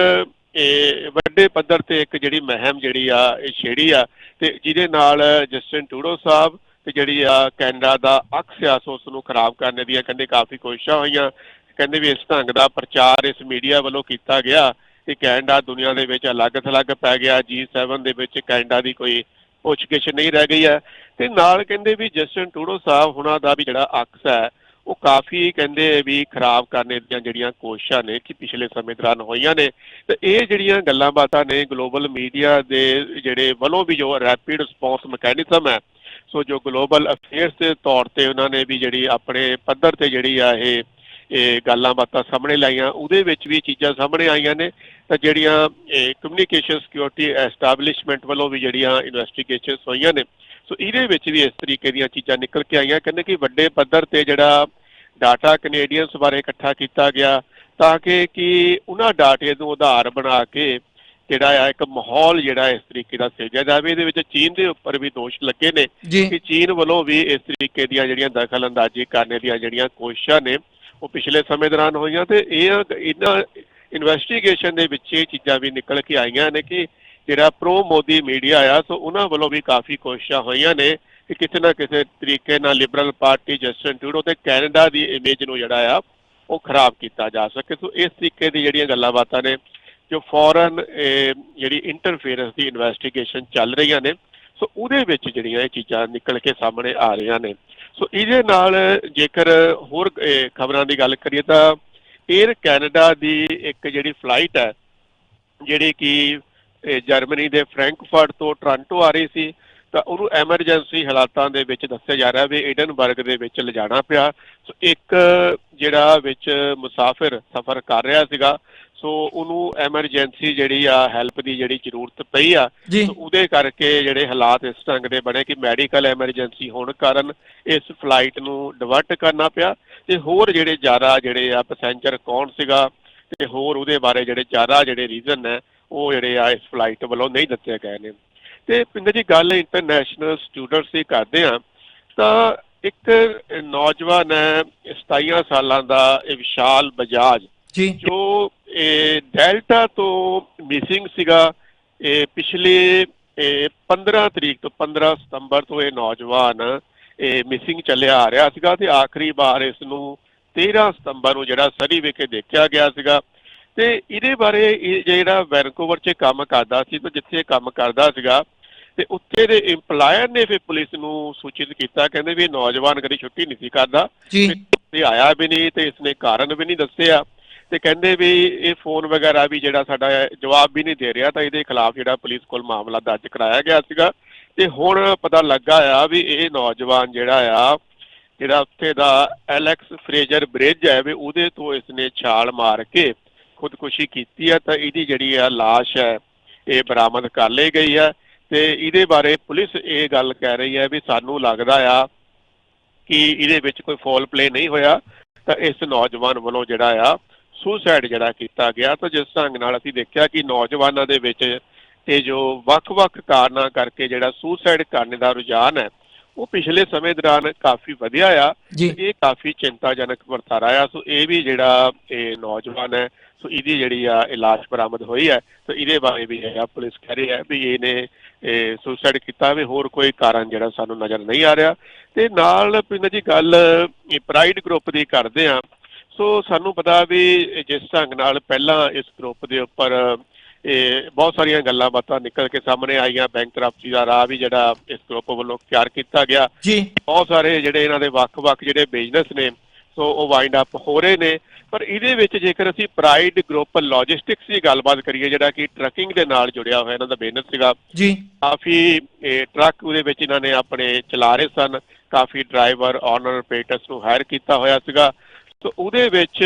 ਇਹ ਵੱਡੇ ਪੱਧਰ ਤੇ ਇੱਕ ਜਿਹੜੀ ਮਹਿਮ ਜਿਹੜੀ ਆ, ਇਹ ਛੇੜੀ ਆ ਤੇ ਜਿਹਦੇ ਨਾਲ ਜਸਟਿਨ ਟੂਡੋ ਸਾਹਿਬ ਤੇ ਜਿਹੜੀ ਆ ਕੈਨੇਡਾ ਦਾ ਅਕਸ ਸਿਆਸਤ ਉਸ ਨੂੰ ਖਰਾਬ ਕਰਨ ਦੀਆਂ ਕਹਿੰਦੇ ਕਾਫੀ ਕੋਸ਼ਿਸ਼ਾਂ ਹੋਈਆਂ। ਕਹਿੰਦੇ ਵੀ ਇਸ ਢੰਗ ਦਾ ਪ੍ਰਚਾਰ ਇਸ ਮੀਡੀਆ ਵੱਲੋਂ ਕੀਤਾ ਗਿਆ ਕਿ ਕੈਨੇਡਾ ਦੁਨੀਆ ਦੇ ਵਿੱਚ ਅਲੱਗ ਥਲੱਗ ਪੈ ਗਿਆ G7 ਦੇ ਵਿੱਚ ਕੈਨੇਡਾ ਦੀ ਕੋਈ ਪੁੱਛਗਿੱਛ ਨਹੀਂ ਰਹਿ ਗਈ ਹੈ। ਤੇ ਨਾਲ ਕਹਿੰਦੇ ਵੀ ਜਸਟਿਨ ਟੂਡੋ ਸਾਹਿਬ ਹੁਣਾਂ ਦਾ ਵੀ ਜਿਹੜਾ ਅਕਸ ਹੈ ਉਹ ਕਾਫੀ ਕਹਿੰਦੇ ਵੀ ਖਰਾਬ ਕਰਨੇ ਦੀਆਂ ਜਿਹੜੀਆਂ ਕੋਸ਼ਿਸ਼ਾਂ ਨੇ ਕਿ ਪਿਛਲੇ ਸਮੇਂ ਦੌਰਾਨ ਹੋਈਆਂ ਨੇ, ਤੇ ਇਹ ਜਿਹੜੀਆਂ ਗੱਲਾਂ ਬਾਤਾਂ ਨੇ ਗਲੋਬਲ ਮੀਡੀਆ ਦੇ ਜਿਹੜੇ ਵੱਲੋਂ ਵੀ ਜੋ ਰੈਪਿਡ ਰਿਸਪੌਂਸ ਮੈਕੈਨਿਜ਼ਮ ਹੈ, ਸੋ ਜੋ ਗਲੋਬਲ ਅਫੇਅਰਸ ਦੇ ਤੌਰ ਤੇ ਉਹਨਾਂ ਨੇ ਵੀ ਜਿਹੜੀ ਆਪਣੇ ਪੱਧਰ ਤੇ ਜਿਹੜੀ ਆ ਇਹ ਇਹ ਗੱਲਾਂ ਬਾਤਾਂ ਸਾਹਮਣੇ ਲਾਈਆਂ, ਉਹਦੇ ਵਿੱਚ ਵੀ ਚੀਜ਼ਾਂ ਸਾਹਮਣੇ ਆਈਆਂ ਨੇ, ਤਾਂ ਜਿਹੜੀਆਂ ਕਮਿਊਨੀਕੇਸ਼ਨ ਸਿਕਿਉਰਿਟੀ ਐਸਟੈਬਲਿਸ਼ਮੈਂਟ ਵੱਲੋਂ ਵੀ ਜਿਹੜੀਆਂ ਇਨਵੈਸਟੀਗੇਸ਼ਨਸ ਹੋਈਆਂ ਨੇ, ਸੋ ਇਹਦੇ ਵਿੱਚ ਵੀ ਇਸ ਤਰੀਕੇ ਦੀਆਂ ਚੀਜ਼ਾਂ ਨਿਕਲ ਕੇ ਆਈਆਂ, ਕਹਿੰਦੇ ਕਿ ਵੱਡੇ ਪੱਧਰ ਤੇ ਜਿਹੜਾ ਡਾਟਾ ਕੈਨੇਡੀਅਨਸ ਬਾਰੇ ਇਕੱਠਾ ਕੀਤਾ ਗਿਆ ਤਾਂ ਕਿ ਕਿ ਉਹਨਾਂ ਡਾਟੇ ਨੂੰ ਆਧਾਰ ਬਣਾ ਕੇ ਜਿਹੜਾ ਆ ਇੱਕ ਮਾਹੌਲ ਜਿਹੜਾ ਇਸ ਤਰੀਕੇ ਦਾ ਸਿਰਜਿਆ ਜਾਵੇ। ਇਹਦੇ ਵਿੱਚ ਚੀਨ ਦੇ ਉੱਪਰ ਵੀ ਦੋਸ਼ ਲੱਗੇ ਨੇ ਕਿ ਚੀਨ ਵੱਲੋਂ ਵੀ ਇਸ ਤਰੀਕੇ ਦੀਆਂ ਜਿਹੜੀਆਂ ਦਖਲ ਅੰਦਾਜ਼ੀ ਕਰਨ ਦੀਆਂ ਜਿਹੜੀਆਂ ਕੋਸ਼ਿਸ਼ਾਂ ਨੇ ਉਹ ਪਿਛਲੇ ਸਮੇਂ ਦੌਰਾਨ ਹੋਈਆਂ ਤੇ ਇਹ ਇਹਨਾਂ ਇਨਵੈਸਟੀਗੇਸ਼ਨ ਦੇ ਵਿੱਚ ਇਹ ਚੀਜ਼ਾਂ ਵੀ ਨਿਕਲ ਕੇ ਆਈਆਂ ਨੇ ਕਿ ਜਿਹੜਾ ਪ੍ਰੋ ਮੋਦੀ ਮੀਡੀਆ ਆ ਸੋ ਉਹਨਾਂ ਵੱਲੋਂ ਵੀ ਕਾਫੀ ਕੋਸ਼ਿਸ਼ਾਂ ਹੋਈਆਂ ਨੇ। ਕਿ ਕਿਸੇ ਨਾ ਕਿਸੇ ਤਰੀਕੇ ਨਾਲ ਲਿਬਰਲ ਪਾਰਟੀ ਜਸਟਿਨ ਟਰੂਡੋ ਤੇ ਕੈਨੇਡਾ ਦੀ ਇਮੇਜ ਨੂੰ ਜਿਹੜਾ ਆ, ਉਹ ਖਰਾਬ ਕੀਤਾ ਜਾ ਸਕੇ। ਸੋ ਇਸ ਤਰੀਕੇ ਦੀ ਜਿਹੜੀਆਂ ਗੱਲਾਂ ਬਾਤਾਂ ਨੇ, ਜੋ ਫੋਰਨ ਜਿਹੜੀ ਇੰਟਰਫੇਰੈਂਸ ਦੀ ਇਨਵੈਸਟੀਗੇਸ਼ਨ ਚੱਲ ਰਹੀਆਂ ਨੇ, ਸੋ ਉਹਦੇ ਵਿੱਚ ਜਿਹੜੀਆਂ ਇਹ ਚੀਜ਼ਾਂ ਨਿਕਲ ਕੇ ਸਾਹਮਣੇ ਆ ਰਹੀਆਂ ਨੇ। ਸੋ ਇਹਦੇ ਨਾਲ ਜੇਕਰ ਹੋਰ ਖਬਰਾਂ ਦੀ ਗੱਲ ਕਰੀਏ ਤਾਂ 에ਅਰ ਕੈਨੇਡਾ ਦੀ ਇੱਕ ਜਿਹੜੀ ਫਲਾਈਟ ਹੈ, ਜਿਹੜੀ ਕਿ ਜਰਮਨੀ ਦੇ ਫ੍ਰੈਂਕਫਰਟ ਤੋਂ ਟੋਰਾਂਟੋ ਆ ਰਹੀ ਸੀ ਤਾਂ ਉਹਨੂੰ ਐਮਰਜੈਂਸੀ ਹਾਲਾਤਾਂ ਦੇ ਵਿੱਚ ਦੱਸਿਆ ਜਾ ਰਿਹਾ ਵੀ ਏਡਨਬਰਗ ਦੇ ਵਿੱਚ ਲਿਜਾਣਾ ਪਿਆ। ਸੋ ਇੱਕ ਜਿਹੜਾ ਵਿੱਚ ਮੁਸਾਫਿਰ ਸਫ਼ਰ ਕਰ ਰਿਹਾ ਸੀਗਾ ਸੋ ਉਹਨੂੰ ਐਮਰਜੈਂਸੀ ਜਿਹੜੀ ਆ ਹੈਲਪ ਦੀ ਜਿਹੜੀ ਜ਼ਰੂਰਤ ਪਈ ਆ ਸੋ ਉਹਦੇ ਕਰਕੇ ਜਿਹੜੇ ਹਾਲਾਤ ਇਸ ਢੰਗ ਦੇ ਬਣੇ ਕਿ ਮੈਡੀਕਲ ਐਮਰਜੈਂਸੀ ਹੋਣ ਕਾਰਨ ਇਸ ਫਲਾਈਟ ਨੂੰ ਡਿਵਰਟ ਕਰਨਾ ਪਿਆ। ਤੇ ਹੋਰ ਜਿਹੜੇ ਜ਼ਿਆਦਾ ਜਿਹੜੇ ਆ ਪੈਸੇਂਜਰ ਕੌਣ ਸੀਗਾ ਤੇ ਹੋਰ ਉਹਦੇ ਬਾਰੇ ਜਿਹੜੇ ਜ਼ਿਆਦਾ ਜਿਹੜੇ ਰੀਜ਼ਨ ਨੇ ਉਹ ਜਿਹੜੇ ਆ ਇਸ ਫਲਾਈਟ ਵੱਲੋਂ ਨਹੀਂ ਦਿੱਤੇ ਗਏ ਨੇ। ਤੇ ਪਿੰਦਰ ਜੀ ਗੱਲ ਇੰਟਰਨੈਸ਼ਨਲ ਸਟੂਡੈਂਟਸ ਦੀ ਕਰਦੇ ਆ ਤਾਂ ਇੱਕ ਨੌਜਵਾਨ ਹੈ 27 ਸਾਲਾਂ ਦਾ ਇਹ ਵਿਸ਼ਾਲ ਬਜਾਜ ਜੀ। ਜੋ ਇਹ ਡੈਲਟਾ ਤੋਂ ਮਿਸਿੰਗ ਸੀਗਾ। ਇਹ ਪਿਛਲੇ ਇਹ 15 ਤਰੀਕ ਤੋਂ 15 ਸਤੰਬਰ ਤੋਂ ਇਹ ਨੌਜਵਾਨ ਇਹ ਮਿਸਿੰਗ ਚੱਲਿਆ ਆ ਰਿਹਾ ਸੀਗਾ ਤੇ ਆਖਰੀ ਵਾਰ ਇਸ ਨੂੰ 13 ਸਤੰਬਰ ਨੂੰ ਜਿਹੜਾ ਸਰੀ ਵਿਖੇ ਦੇਖਿਆ ਗਿਆ ਸੀਗਾ। ਤੇ ਇਹਦੇ ਬਾਰੇ ਜਿਹੜਾ ਵੈਨਕੂਵਰ 'ਚ ਕੰਮ ਕਰਦਾ ਸੀ ਤੇ ਜਿੱਥੇ ਕੰਮ ਕਰਦਾ ਸੀਗਾ ਤੇ ਉੱਥੇ ਦੇ EMPLOYER ਨੇ ਫਿਰ ਪੁਲਿਸ ਨੂੰ ਸੂਚਿਤ ਕੀਤਾ ਕਹਿੰਦੇ ਵੀ ਇਹ ਨੌਜਵਾਨ ਕਦੀ ਛੁੱਟੀ ਨਹੀਂ ਸੀ ਕਰਦਾ। ਤੇ ਆਇਆ ਵੀ ਨਹੀਂ ਤੇ ਇਸਨੇ ਕਾਰਨ ਵੀ ਨਹੀਂ ਦੱਸਿਆ। ਤੇ ਕਹਿੰਦੇ ਵੀ ਇਹ ਫੋਨ ਵਗੈਰਾ ਵੀ ਜਿਹੜਾ ਸਾਡਾ ਜਵਾਬ ਵੀ ਨਹੀਂ ਦੇ ਰਿਹਾ ਤਾਂ ਇਹਦੇ ਖਿਲਾਫ ਜਿਹੜਾ ਪੁਲਿਸ ਕੋਲ ਮਾਮਲਾ ਦਰਜ ਕਰਾਇਆ ਗਿਆ ਸੀਗਾ। ਤੇ ਹੁਣ ਪਤਾ ਲੱਗਾ ਆ ਵੀ ਇਹ ਨੌਜਵਾਨ ਜਿਹੜਾ ਆ ਜਿਹੜਾ ਉੱਥੇ ਦਾ ਐਲੈਕਸ ਫਰੇਜਰ ਬ੍ਰਿਜ ਹੈ ਵੀ ਉਹਦੇ ਤੋਂ ਇਸਨੇ ਛਾਲ ਮਾਰ ਕੇ ਖੁਦਕੁਸ਼ੀ ਕੀਤੀ ਹੈ ਤਾਂ ਇਹਦੀ ਜਿਹੜੀ ਆ ਲਾਸ਼ ਹੈ ਇਹ ਬਰਾਮਦ ਕਰ ਲਈ ਗਈ ਹੈ। ਤੇ ਇਹਦੇ ਬਾਰੇ ਪੁਲਿਸ ਇਹ ਗੱਲ ਕਹਿ ਰਹੀ ਹੈ ਵੀ ਸਾਨੂੰ ਲੱਗਦਾ ਆ ਕਿ ਇਹਦੇ ਵਿੱਚ ਕੋਈ ਫੋਲ ਪਲੇ ਨਹੀਂ ਹੋਇਆ, ਤਾਂ ਇਸ ਨੌਜਵਾਨ ਵੱਲੋਂ ਜਿਹੜਾ ਆ ਸੁਸਾਈਡ ਜਿਹੜਾ ਕੀਤਾ ਗਿਆ। ਤਾਂ ਜਿਸ ਢੰਗ ਨਾਲ ਅਸੀਂ ਦੇਖਿਆ ਕਿ ਨੌਜਵਾਨਾਂ ਦੇ ਵਿੱਚ ਇਹ ਜੋ ਵੱਖ-ਵੱਖ ਕਾਰਨਾਂ ਕਰਕੇ ਜਿਹੜਾ ਸੁਸਾਈਡ ਕਰਨ ਦਾ ਰੁਝਾਨ ਹੈ ਉਹ ਪਿਛਲੇ ਸਮੇਂ ਦੌਰਾਨ ਕਾਫੀ ਵਧਿਆ ਆ ਇਹ ਕਾਫੀ ਚਿੰਤਾਜਨਕ ਵਰਤਾਰਾ ਆ। ਸੋ ਇਹ ਵੀ ਜਿਹੜਾ ਇਹ ਨੌਜਵਾਨ ਹੈ ਸੋ ਇਹਦੀ ਜਿਹੜੀ ਆ ਇਲਾਜ ਬਰਾਮਦ ਹੋਈ ਹੈ ਸੋ ਇਹਦੇ ਬਾਰੇ ਵੀ ਜਿਹੜਾ ਪੁਲਿਸ ਕਹਿ ਰਹੀ ਹੈ ਵੀ ਇਹਨੇ ਸੁਸਾਈਡ ਕੀਤਾ ਵੀ ਹੋਰ ਕੋਈ ਕਾਰਨ ਜਿਹੜਾ ਸਾਨੂੰ ਨਜ਼ਰ ਨਹੀਂ ਆ ਰਿਹਾ। ਤੇ ਨਾਲ ਪਿੰਡ ਜੀ ਗੱਲ ਪ੍ਰਾਈਡ ਗਰੁੱਪ ਦੀ ਕਰਦੇ ਆ ਸੋ ਸਾਨੂੰ ਪਤਾ ਵੀ ਜਿਸ ਢੰਗ ਨਾਲ ਪਹਿਲਾਂ ਇਸ ਗਰੁੱਪ ਦੇ ਉੱਪਰ ਇਹ ਬਹੁਤ ਸਾਰੀਆਂ ਗੱਲਾਂ ਬਾਤਾਂ ਨਿਕਲ ਕੇ ਸਾਹਮਣੇ ਆਈਆਂ ਬੈਂਕਰਪਸੀ ਦਾ ਰਾਹ ਵੀ ਜਿਹੜਾ ਇਸ ਗਰੁੱਪ ਵੱਲੋਂ ਤਿਆਰ ਕੀਤਾ ਗਿਆ। ਜੀ। ਬਹੁਤ ਸਾਰੇ ਜਿਹੜੇ ਇਹਨਾਂ ਦੇ ਵੱਖ-ਵੱਖ ਜਿਹੜੇ ਬਿਜ਼ਨਸ ਨੇ ਸੋ ਉਹ ਵਾਈਂਡ ਅਪ ਹੋ ਰਹੇ ਨੇ। ਪਰ ਇਹਦੇ ਵਿੱਚ ਜੇਕਰ ਅਸੀਂ ਪ੍ਰਾਈਡ ਗਰੁੱਪ ਲੌਜਿਸਟਿਕਸ ਦੀ ਗੱਲਬਾਤ ਕਰੀਏ ਜਿਹੜਾ ਕਿ ਟਰੱਕਿੰਗ ਦੇ ਨਾਲ ਜੁੜਿਆ ਹੋਇਆ ਇਹਨਾਂ ਦਾ ਬਿਜ਼ਨਸ ਸੀਗਾ ਜੀ। ਕਾਫੀ ਇਹ, ਟਰੱਕ ਉਹਦੇ ਵਿੱਚ ਇਹਨਾਂ ਨੇ ਆਪਣੇ ਚਲਾ ਰਹੇ ਸਨ। ਕਾਫੀ ਡਰਾਈਵਰ ਓਨਰ ਪੇਟਸ ਨੂੰ ਹਾਇਰ ਕੀਤਾ ਹੋਇਆ ਸੀਗਾ। ਸੋ ਉਹਦੇ ਵਿੱਚ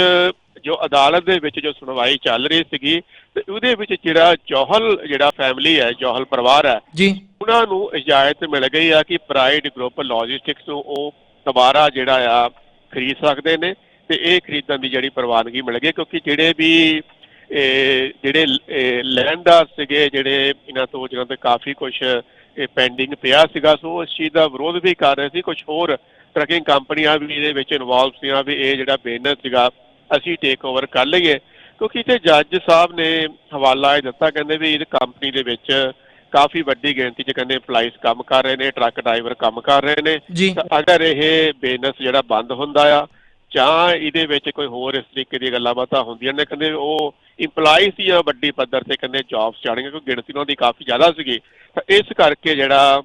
ਜੋ ਅਦਾਲਤ ਦੇ ਵਿੱਚ ਜੋ ਸੁਣਵਾਈ ਚੱਲ ਰਹੀ ਸੀਗੀ ਤੇ ਉਹਦੇ ਵਿੱਚ ਜਿਹੜਾ ਜੋਹਲ ਜਿਹੜਾ ਫੈਮਿਲੀ ਹੈ ਜੋਹਲ ਪਰਿਵਾਰ ਹੈ ਜੀ। ਉਹਨਾਂ ਨੂੰ ਇਜਾਜ਼ਤ ਮਿਲ ਗਈ ਆ ਕਿ ਪ੍ਰਾਈਡ ਗਰੁੱਪ ਲੌਜਿਸਟਿਕਸ ਨੂੰ ਉਹ ਦੁਬਾਰਾ ਜਿਹੜਾ ਆ ਖਰੀਦ ਸਕਦੇ ਨੇ ਤੇ ਇਹ ਖਰੀਦਣ ਦੀ ਜਿਹੜੀ ਪ੍ਰਵਾਨਗੀ ਮਿਲ ਗਈ ਕਿਉਂਕਿ ਜਿਹੜੇ ਵੀ ਇਹ ਜਿਹੜੇ ਲੈਂਡਰ ਸੀਗੇ ਜਿਹੜੇ ਇਹਨਾਂ ਤੋਂ ਜਿਹਨਾਂ ਤੇ ਕਾਫੀ ਕੁਝ ਪੈਂਡਿੰਗ ਪਿਆ ਸੀਗਾ ਸੋ ਇਸ ਚੀਜ਼ ਦਾ ਵਿਰੋਧ ਵੀ ਕਰ ਰਹੇ ਸੀ ਕੁਝ ਹੋਰ ਟਰੱਕਿੰਗ ਕੰਪਨੀਆਂ ਵੀ ਇਹਦੇ ਵਿੱਚ ਇਨਵੋਲਵ ਸੀਆਂ ਵੀ ਇਹ ਜਿਹੜਾ ਬਿਜ਼ਨਸ ਸੀਗਾ ਅਸੀਂ ਟੇਕ ਓਵਰ ਕਰ ਲਈਏ। ਕਿਉਂਕਿ ਇੱਥੇ ਜੱਜ ਸਾਹਿਬ ਨੇ ਹਵਾਲਾ ਇਹ ਦਿੱਤਾ ਕਹਿੰਦੇ ਵੀ ਇਹ ਕੰਪਨੀ ਦੇ ਵਿੱਚ ਕਾਫੀ ਵੱਡੀ ਗਿਣਤੀ 'ਚ ਕਹਿੰਦੇ EMPLOYEES ਕੰਮ ਕਰ ਰਹੇ ਨੇ ਟਰੱਕ ਡਰਾਈਵਰ ਕੰਮ ਕਰ ਰਹੇ ਨੇ। ਤਾਂ ਅਗਰ ਇਹ ਬਿਜ਼ਨਸ ਜਿਹੜਾ ਬੰਦ ਹੁੰਦਾ ਆ ਜਾਂ ਇਹਦੇ ਵਿੱਚ ਕੋਈ ਹੋਰ ਇਸ ਤਰੀਕੇ ਦੀਆਂ ਗੱਲਾਂ ਬਾਤਾਂ ਹੁੰਦੀਆਂ ਨੇ ਕਹਿੰਦੇ ਉਹ EMPLOYEES ਹੀ ਆ ਵੱਡੀ ਪੱਧਰ ਤੇ ਕਹਿੰਦੇ ਜੌਬਸ ਜਾਣਗੇ ਕਿਉਂਕਿ ਗਿਣਤੀ ਉਹਨਾਂ ਦੀ ਕਾਫੀ ਜ਼ਿਆਦਾ ਸੀਗੀ। ਤਾਂ ਇਸ ਕਰਕੇ ਜਿਹੜਾ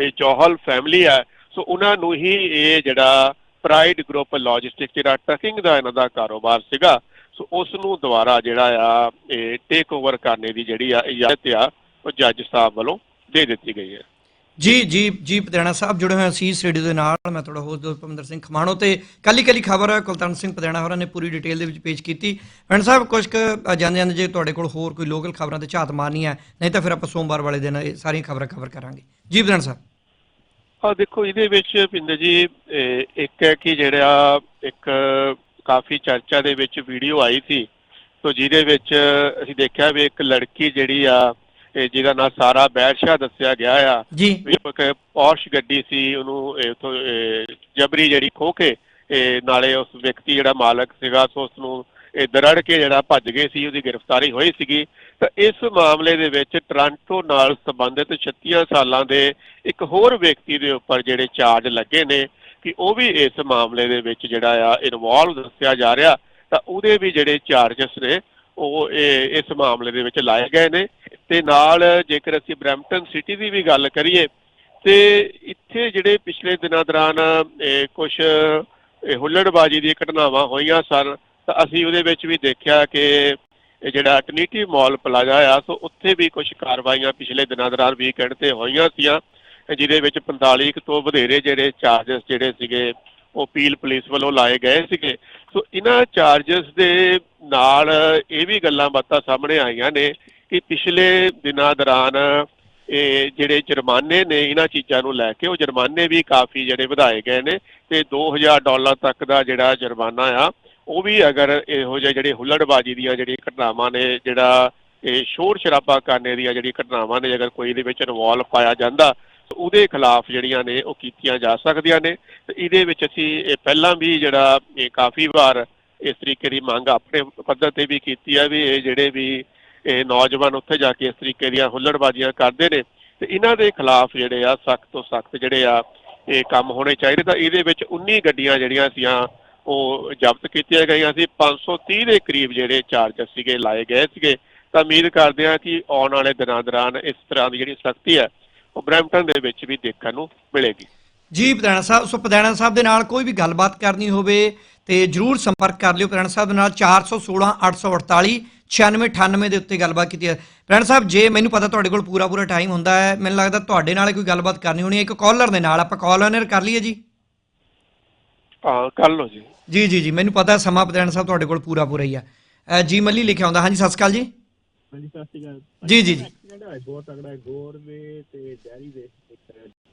ਇਹ ਜੋਹਲ ਫੈਮਿਲੀ ਹੈ ਸੋ ਉਹਨਾਂ ਨੂੰ ਹੀ ਇਹ ਜਿਹੜਾ ਪ੍ਰਾਈਡ ਗਰੁੱਪ ਲੌਜਿਸਟਿਕ ਜਿਹੜਾ ਟਰਕਿੰਗ ਦਾ ਇਹਨਾਂ ਦਾ ਕਾਰੋਬਾਰ ਸੀਗਾ, ਸੋ ਉਸ ਨੂੰ ਦੁਬਾਰਾ ਜਿਹੜਾ ਆ, ਇਹ ਟੇਕ ਓਵਰ ਕਰਨੇ ਦੀ ਜਿਹੜੀ ਆ ਇਜਾਜ਼ਤ ਆ, ਉਹ ਜੱਜ ਸਾਹਿਬ ਵੱਲੋਂ ਦੇ ਦਿੱਤੀ ਗਈ ਹੈ। ਜੀ ਜੀ ਜੀ ਪਤਿਆਣਾ ਸਾਹਿਬ ਜੁੜੇ ਹੋਏ ਸੀ ਰੇਡੀਓ ਦੇ ਨਾਲ। ਮੈਂ ਤੁਹਾਡਾ ਹੋਸਟ ਦੋਸਤ ਸਿੰਘ ਖਮਾਣੋ ਤੇ ਕੱਲੀ ਕੱਲੀ ਖਬਰ ਕੁਲਤਾਨ ਸਿੰਘ ਪਤਿਆਣਾ ਹੋਰਾਂ ਨੇ ਪੂਰੀ ਡਿਟੇਲ ਦੇ ਵਿੱਚ ਪੇਸ਼ ਕੀਤੀ। ਭੈਣ ਸਾਹਿਬ ਕੁਝ ਕੁ ਜਾਂਦੇ ਜਾਂਦੇ ਜੇ ਤੁਹਾਡੇ ਕੋਲ ਹੋਰ ਕੋਈ ਲੋਕਲ ਖਬਰਾਂ ਤੇ ਝਾਤ ਮਾਰਨੀ ਹੈ, ਨਹੀਂ ਤਾਂ ਫਿਰ ਆਪਾਂ ਸੋਮਵਾਰ ਵਾਲੇ ਦਿਨ ਇਹ ਸਾਰੀਆਂ ਖਬਰਾਂ ਕਵਰ ਕਰਾਂਗੇ। ਜੀ ਪਤਿਆਣਾ ਸਾਹਿਬ। ਆ ਦੇਖੋ ਇਹਦੇ ਵਿੱਚ ਪਿੰਦਰ ਜੀ ਇੱਕ ਹੈ ਕਿ ਜਿਹੜਾ ਇੱਕ ਕਾਫੀ ਚਰਚਾ ਦੇ ਵਿੱਚ ਵੀਡੀਓ ਆਈ ਸੀ। ਸੋ ਜਿਹਦੇ ਵਿੱਚ ਅਸੀਂ ਦੇਖਿਆ ਵੀ ਇੱਕ ਲੜਕੀ ਜਿਹੜੀ ਆ ਜਿਹਦਾ ਨਾਂ ਸਾਰਾ ਬੈਦਸ਼ਾਹ ਦੱਸਿਆ ਗਿਆ ਆ। ਜੀ। ਵੀ ਇੱਕ ਪੌਸ਼ ਗੱਡੀ ਸੀ ਉਹਨੂੰ ਉੱਥੋਂ ਜਬਰੀ ਜਿਹੜੀ ਖੋ ਕੇ ਨਾਲੇ ਉਸ ਵਿਅਕਤੀ ਜਿਹੜਾ ਮਾਲਕ ਸੀਗਾ ਸੋ ਉਸ ਨੂੰ ਇਹ ਦਰੜ ਕੇ ਜਿਹੜਾ ਭੱਜ ਗਏ ਸੀ, ਉਹਦੀ ਗ੍ਰਿਫਤਾਰੀ ਹੋਈ ਸੀਗੀ। ਤਾਂ ਇਸ ਮਾਮਲੇ ਦੇ ਵਿੱਚ ਟ੍ਰਾਂਟੋ ਨਾਲ ਸੰਬੰਧਿਤ 36 ਸਾਲਾਂ ਦੇ ਇੱਕ ਹੋਰ ਵਿਅਕਤੀ ਦੇ ਉੱਪਰ ਜਿਹੜੇ ਚਾਰਜ ਲੱਗੇ ਨੇ ਕਿ ਉਹ ਵੀ ਇਸ ਮਾਮਲੇ ਦੇ ਵਿੱਚ ਜਿਹੜਾ ਆ ਇਨਵੋਲਵ ਦੱਸਿਆ ਜਾ ਰਿਹਾ। ਤਾਂ ਉਹਦੇ ਵੀ ਜਿਹੜੇ ਚਾਰਜਸ ਨੇ, ਉਹ ਇਹ ਇਸ ਮਾਮਲੇ ਦੇ ਵਿੱਚ ਲਾਏ ਗਏ ਨੇ। ਤੇ ਨਾਲ ਜੇਕਰ ਅਸੀਂ ਬਰੈਂਪਟਨ ਸਿਟੀ ਦੀ ਵੀ ਗੱਲ ਕਰੀਏ, ਤੇ ਇੱਥੇ ਜਿਹੜੇ ਪਿਛਲੇ ਦਿਨਾਂ ਦੌਰਾਨ ਕੁਝ ਹੁੱਲੜਬਾਜੀ ਦੀਆਂ ਘਟਨਾਵਾਂ ਹੋਈਆਂ ਸਨ। ਤਾਂ ਅਸੀਂ ਉਹਦੇ ਵਿੱਚ ਵੀ ਦੇਖਿਆ ਕਿ ਇਹ ਜਿਹੜਾ ਅਟਨੀਟੀ ਮਾਲ ਪਲਾਜ਼ਾ ਆ, ਸੋ ਉੱਥੇ ਵੀ ਕੁਝ ਕਾਰਵਾਈਆਂ ਪਿਛਲੇ ਦਿਨਾਂ ਦੌਰਾਨ ਵੀਕਐਂਡ ਤੇ ਹੋਈਆਂ ਸੀਆਂ, ਜਿਹਦੇ ਵਿੱਚ 45 ਤੋਂ ਵਧੇਰੇ ਜਿਹੜੇ ਚਾਰजेस ਜਿਹੜੇ ਸੀਗੇ, ਉਹ ਪੀਲ ਪੁਲਿਸ ਵੱਲੋਂ ਲਾਏ ਗਏ ਸੀਗੇ। ਸੋ ਇਹਨਾਂ ਚਾਰजेस ਦੇ ਨਾਲ ਇਹ ਵੀ ਗੱਲਾਂ ਬਾਤਾਂ ਸਾਹਮਣੇ ਆਈਆਂ ਨੇ ਕਿ ਪਿਛਲੇ ਦਿਨਾਂ ਦੌਰਾਨ ਇਹ ਜਿਹੜੇ ਜੁਰਮਾਨੇ ਨੇ ਇਹਨਾਂ ਚੀਜ਼ਾਂ ਨੂੰ ਲੈ ਕੇ, ਉਹ ਜੁਰਮਾਨੇ ਵੀ ਕਾਫੀ ਜਿਹੜੇ ਵਧਾਏ ਗਏ ਨੇ ਤੇ 2000 ਡਾਲਰ ਤੱਕ ਦਾ ਜਿਹੜਾ ਜੁਰਮਾਨਾ ਆ ਉਹ ਵੀ ਅਗਰ ਇਹੋ ਜਿਹੇ ਜਿਹੜੇ ਹੁੱਲੜਬਾਜ਼ੀ ਦੀਆਂ ਜਿਹੜੀਆਂ ਘਟਨਾਵਾਂ ਨੇ, ਜਿਹੜਾ ਇਹ ਸ਼ੋਰ ਸ਼ਰਾਬਾ ਕਰਨੇ ਦੀਆਂ ਜਿਹੜੀਆਂ ਘਟਨਾਵਾਂ ਨੇ, ਅਗਰ ਕੋਈ ਇਹਦੇ ਵਿੱਚ ਇਨਵੋਲਵ ਪਾਇਆ ਜਾਂਦਾ, ਤਾਂ ਉਹਦੇ ਖਿਲਾਫ ਜਿਹੜੀਆਂ ਨੇ ਉਹ ਕੀਤੀਆਂ ਜਾ ਸਕਦੀਆਂ ਨੇ। ਤੇ ਇਹਦੇ ਵਿੱਚ ਅਸੀਂ ਇਹ ਪਹਿਲਾਂ ਵੀ ਜਿਹੜਾ ਇਹ ਕਾਫੀ ਵਾਰ ਇਸ ਤਰੀਕੇ ਦੀ ਮੰਗ ਆਪਣੇ ਪੱਧਰ ਤੇ ਵੀ ਕੀਤੀ ਆ ਵੀ ਇਹ ਜਿਹੜੇ ਵੀ ਇਹ ਨੌਜਵਾਨ ਉੱਥੇ ਜਾ ਕੇ ਇਸ ਤਰੀਕੇ ਦੀਆਂ ਹੁੱਲੜਬਾਜ਼ੀਆਂ ਕਰਦੇ ਨੇ, ਤੇ ਇਹਨਾਂ ਦੇ ਖਿਲਾਫ ਜਿਹੜੇ ਆ ਸਖਤ ਤੋਂ ਸਖਤ ਜਿਹੜੇ ਆ ਇਹ ਕੰਮ ਹੋਣੇ ਚਾਹੀਦੇ। ਤਾਂ ਇਹਦੇ ਵਿੱਚ 19 ਗੱਡੀਆਂ ਜਿਹੜੀਆਂ ਸੀਆਂ ਉਹ ਜ਼ਬਤ ਕੀਤੀਆਂ ਗਈਆਂ ਸੀ। 530 ਦੇ ਕਰੀਬ ਜਿਹੜੇ ਚਾਰਜਸ ਸੀਗੇ ਲਾਏ ਗਏ ਸੀਗੇ। ਤਾਂ ਉਮੀਦ ਕਰਦੇ ਹਾਂ ਕਿ ਆਉਣ ਵਾਲੇ ਦਿਨਾਂ ਦੌਰਾਨ ਇਸ ਤਰ੍ਹਾਂ ਦੀ ਜਿਹੜੀ ਸਖਤੀ ਹੈ ਉਹ ਬਰੈਂਪਟਨ ਦੇ ਵਿੱਚ ਵੀ ਦੇਖਣ ਨੂੰ ਮਿਲੇਗੀ। ਜੀ ਪਧਾਣਾ ਸਾਹਿਬ ਸੋ ਪਧਾਣਾ ਸਾਹਿਬ ਦੇ ਨਾਲ ਕੋਈ ਵੀ ਗੱਲਬਾਤ ਕਰਨੀ ਹੋਵੇ ਤੇ ਜਰੂਰ ਸੰਪਰਕ ਕਰ ਲਿਓ। ਪਧਾਣਾ ਸਾਹਿਬ ਦੇ ਨਾਲ 416 848 9698 ਦੇ ਉੱਤੇ ਗੱਲਬਾਤ ਕੀਤੀ ਹੈ। ਪਧਾਣਾ ਸਾਹਿਬ ਜੇ ਮੈਨੂੰ ਪਤਾ ਤੁਹਾਡੇ ਕੋਲ ਪੂਰਾ ਪੂਰਾ ਟਾਈਮ ਹੁੰਦਾ ਹੈ ਮੈਨੂੰ ਲੱਗਦਾ ਤੁਹਾਡੇ ਨਾਲ ਕੋਈ ਗੱਲਬਾਤ ਕਰਨੀ ਹੋਣੀ ਹੈ। ਇੱਕ ਕਾਲਰ ਦੇ ਨਾਲ ਆਪਾਂ ਕਾਲ ਆਨਰ ਕਰ ਲਈਏ ਜੀ। ਹਾਂ ਕਰ ਲਓ ਜੀ। ਜੀ ਜੀ ਜੀ ਮੈਨੂੰ ਪਤਾ ਸਮਾਂ ਪਧਾਣਾ ਸਾਹਿਬ ਤੁਹਾਡੇ ਕੋਲ ਪੂਰਾ ਪੂਰਾ ਹੀ ਆ। ਅ, ਜੀ ਮੱਲੀ ਲਿਖਿਆ ਹੁੰਦਾ। ਹਾਂਜੀ ਸਤਿ ਸ਼੍ਰੀ ਅਕਾਲ ਜੀ। ਹਾਂਜੀ ਸਤਿ ਸ਼੍ਰੀ ਅਕਾਲ। ਜੀ ਜੀ ਜੀ। ਐਕਸੀਡੈਂਟ ਹੋਇਆ ਬਹੁਤ ਤਗੜਾ ਹੈ। ਗੋਰਵੇ ਤੇ ਡੈਰੀ ਦੇ ਇੱਕ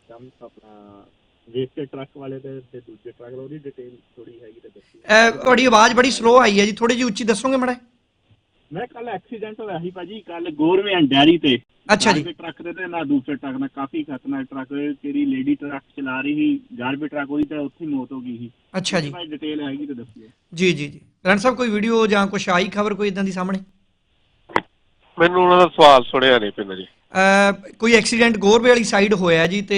ਕੰਮ ਆਪਣਾ ਵੇਸਟ ਟਰੱਕ ਵਾਲੇ ਤੇ ਤੇ ਦੂਜੇ ਟਰੱਕ ਉਹਦੀ ਡਿਟੇਲ ਥੋੜੀ ਹੈਗੀ ਤੇ ਦੱਸੀ। ਅ, ਤੁਹਾਡੀ ਆਵਾਜ਼ ਬੜੀ ਸਲੋ ਆਈ ਹੈ ਜੀ। ਥੋੜੀ ਜਿਹੀ ਉੱਚੀ ਦੱਸੋਗੇ ਮੜਾ ਮੈਂ ਕੱਲ ਐਕਸੀਡੈਂਟ ਹੋਇਆ ਸੀ ਭਾਜੀ ਕੱਲ ਗੋਰਵੇ ਡੈਰੀ ਤੇ। ਅੱਛਾ ਜੀ। ਟਰੱਕ ਤੇ ਤੇ ਨਾ ਦੂਸਰੇ ਟਰੱਕ ਨਾਲ ਕਾਫੀ ਖਤਰਨਾਕ ਟਰੱਕ ਤੇਰੀ ਲੇਡੀ ਟਰੱਕ ਚਲਾ ਰਹੀ ਸੀ ਗਾਰਬੇਜ ਟਰੱਕ ਉਹਦੀ ਤਾਂ ਉੱਥੇ ਮੌਤ ਹੋ ਗਈ ਸੀ। ਅੱਛਾ ਜੀ। ਭਾਈ ਡਿਟੇਲ ਹੈਗੀ ਤੇ ਦੱਸਿਓ। ਜੀ ਜੀ ਜੀ। ਪਧਾਣਾ ਸਾਹਿਬ ਕੋਈ ਵੀਡੀਓ ਜਾਂ ਕੁਛ ਆਈ ਖਬਰ ਕੋਈ ਇਦਾਂ ਦੀ ਸਾਹਮਣੇ? ਮੈਨੂੰ ਉਹਨਾਂ ਦਾ ਸਵਾਲ ਸੁਣਿਆ ਨਹੀਂ ਪਿੰਦਰ ਜੀ। ਅ, ਕੋਈ ਐਕਸੀਡੈਂਟ ਗੋਰਵੇ ਵਾਲੀ ਸਾਈਡ ਹੋਇਆ ਜੀ ਤੇ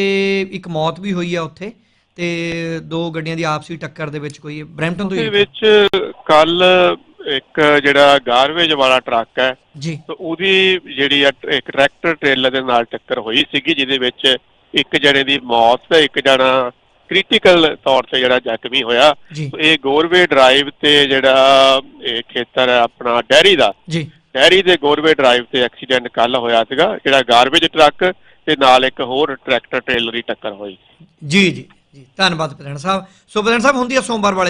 ਇੱਕ ਮੌਤ ਵੀ ਹੋਈ ਆ ਉੱਥੇ ਤੇ ਦੋ ਗੱਡੀਆਂ ਦੀ ਆਪਸੀ ਟੱਕਰ ਦੇ ਵਿੱਚ ਕੋਈ ਬ੍ਰੈਂਪਟਨ ਤੋਂ ਦੇ ਹੀ ਵਿੱਚ ਕੱਲ ਇੱਕ ਜਿਹੜਾ ਗਾਰਵੇਜ ਵਾਲਾ ਟਰੱਕ ਹੈ ਜੀ। ਤੇ ਉਹਦੀ ਜਿਹੜੀ ਆ ਇੱਕ ਟਰੈਕਟਰ ਟ੍ਰੇਲਰ ਦੇ ਨਾਲ ਟੱਕਰ ਹੋਈ ਸੀਗੀ ਜਿਹਦੇ ਵਿੱਚ ਇੱਕ ਜਣੇ ਦੀ ਮੌਤ ਤੇ ਇੱਕ ਜਣਾ ਕ੍ਰਿਟੀਕਲ ਤੌਰ ਤੇ ਜਿਹੜਾ ਜ਼ਖਮੀ ਹੋਇਆ। ਇਹ ਗੋਰਵੇ ਡਰਾਈਵ ਤੇ ਜਿਹੜਾ ਇਹ ਖੇਤਰ ਹੈ ਆਪਣਾ ਡੈਰੀ ਦਾ। ਜੀ। ਡੈਰੀ ਦੇ ਗੋਰਵੇ ਡਰਾਈਵ ਤੇ ਐਕਸੀਡੈਂਟ ਕੱਲ ਹੋਇਆ ਸੀਗਾ ਜਿਹੜਾ ਗਾਰਬੇਜ ਟਰੱਕ ਤੇ ਨਾਲ ਇੱਕ ਹੋਰ ਟਰੈਕਟਰ ਟ੍ਰੇਲਰ ਦੀ ਟੱਕਰ ਹੋਈ। ਜੀ ਜੀ ਜੀ। ਧੰਨਵਾਦ ਪ੍ਰਧਾਨ ਸਾਹਿਬ। ਸੋ ਪ੍ਰਧਾਨ ਸਾਹਿਬ ਹੁੰਦੀ ਆ ਸੋਮਵਾਰ ਵਾਲੇ